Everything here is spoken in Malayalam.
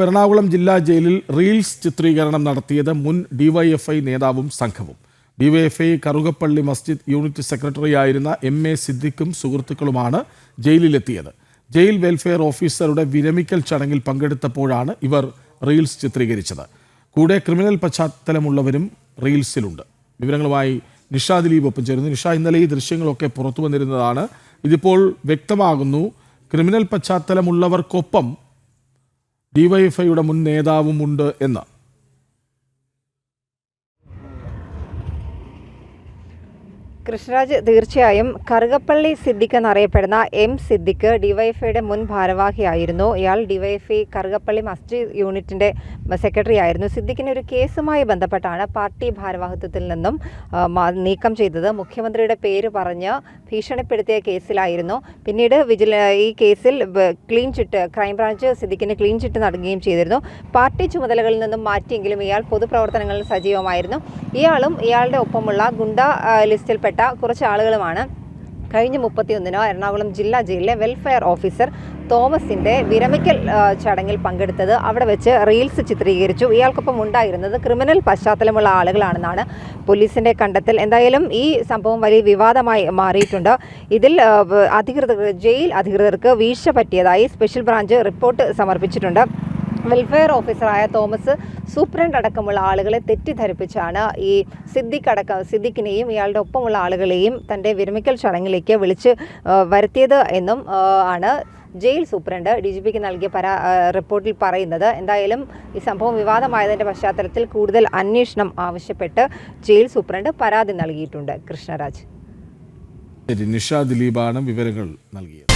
എറണാകുളം ജില്ലാ ജയിലിൽ റീൽസ് ചിത്രീകരണം നടത്തിയത് മുൻ ഡിവൈഎഫ്ഐ നേതാവും സംഘവും. ഡിവൈഎഫ്ഐ കറുകപ്പള്ളി മസ്ജിദ് യൂണിറ്റ് സെക്രട്ടറിയായിരുന്ന എം എ സിദ്ദിഖും സുഹൃത്തുക്കളുമാണ് ജയിലിലെത്തിയത്. ജയിൽ വെൽഫെയർ ഓഫീസറുടെ വിരമിക്കൽ ചടങ്ങിൽ പങ്കെടുത്തപ്പോഴാണ് ഇവർ റീൽസ് ചിത്രീകരിച്ചത്. കൂടെ ക്രിമിനൽ പശ്ചാത്തലമുള്ളവരും റീൽസിലുണ്ട്. വിവരങ്ങളുമായി നിഷ ദിലീപ് ഒപ്പം ചേരുന്നു. നിഷ ഇന്നലെ ഈ ദൃശ്യങ്ങളൊക്കെ പുറത്തു വന്നിരുന്നതാണ് ഇതിപ്പോൾ വ്യക്തമാകുന്നു ക്രിമിനൽ പശ്ചാത്തലമുള്ളവർക്കൊപ്പം ഡിവൈഎഫ്ഐയുടെ മുൻ നേതാവും ഉണ്ട് എന്ന്. കൃഷ്ണരാജ് തീർച്ചയായും കറുകപ്പള്ളി സിദ്ദിഖ് എന്നറിയപ്പെടുന്ന എം സിദ്ദിഖ് ഡിവൈഎഫ്ഐയുടെ മുൻ ഭാരവാഹിയായിരുന്നു. ഇയാൾ ഡിവൈഎഫ്ഐ കറുകപ്പള്ളി മസ്ജിദ് യൂണിറ്റിന്റെ സെക്രട്ടറി ആയിരുന്നു. സിദ്ദിഖിനെ ഒരു കേസുമായി ബന്ധപ്പെട്ടാണ് പാർട്ടി ഭാരവാഹിത്വത്തിൽ നിന്നും നീക്കം ചെയ്തത്. മുഖ്യമന്ത്രിയുടെ പേര് പറഞ്ഞ് ഭീഷണിപ്പെടുത്തിയ കേസിലായിരുന്നു. പിന്നീട് വിജില ഈ കേസിൽ ക്ലീൻ ചിട്ട് ക്രൈംബ്രാഞ്ച് സിദ്ദിഖിന് ക്ലീൻ ചിട്ട് നൽകുകയും ചെയ്തിരുന്നു. പാർട്ടി ചുമതലകളിൽ നിന്നും മാറ്റിയെങ്കിലും ഇയാൾ പൊതുപ്രവർത്തനങ്ങളിൽ സജീവമായിരുന്നു. ഇയാളും ഇയാളുടെ ഒപ്പമുള്ള ഗുണ്ട ലിസ്റ്റിൽപ്പെട്ട കുറച്ച് ആളുകളുമാണ് കഴിഞ്ഞ മുപ്പത്തിയൊന്നിന് എറണാകുളം ജില്ലാ ജയിലിലെ വെൽഫെയർ ഓഫീസർ തോമസിന്റെ വിരമിക്കൽ ചടങ്ങിൽ പങ്കെടുത്തത് അവിടെ വെച്ച് റീൽസ് ചിത്രീകരിച്ചു. ഇയാൾക്കൊപ്പം ഉണ്ടായിരുന്നത് ക്രിമിനൽ പശ്ചാത്തലമുള്ള ആളുകളാണെന്നാണ് പോലീസിന്റെ കണ്ടെത്തൽ. എന്തായാലും ഈ സംഭവം വലിയ വിവാദമായി മാറിയിട്ടുണ്ട്. ഇതിൽ അധികൃതർ ജയിൽ അധികൃതർക്ക് വീഴ്ച പറ്റിയതായി സ്പെഷ്യൽ ബ്രാഞ്ച് റിപ്പോർട്ട് സമർപ്പിച്ചിട്ടുണ്ട്. വെൽഫെയർ ഓഫീസറായ തോമസ് സൂപ്രണ്ട് അടക്കമുള്ള ആളുകളെ തെറ്റിദ്ധരിപ്പിച്ചാണ് ഈ സിദ്ദിഖ് അടക്കം സിദ്ദിഖിനെയും ഇയാളുടെ ഒപ്പമുള്ള ആളുകളെയും തന്റെ വിരമിക്കൽ ചടങ്ങിലേക്ക് വിളിച്ച് വരുത്തിയത് എന്നും ആണ് ജയിൽ സൂപ്രണ്ട് ഡി ജി പിക്ക് നൽകിയ പരാ റിപ്പോർട്ടിൽ പറയുന്നത്. എന്തായാലും ഈ സംഭവം വിവാദമായതിന്റെ പശ്ചാത്തലത്തിൽ കൂടുതൽ അന്വേഷണം ആവശ്യപ്പെട്ട് ജയിൽ സൂപ്രണ്ട് പരാതി നൽകിയിട്ടുണ്ട്. കൃഷ്ണരാജ്. നിഷ ദിലീപാണ് വിവരങ്ങൾ നൽകിയത്.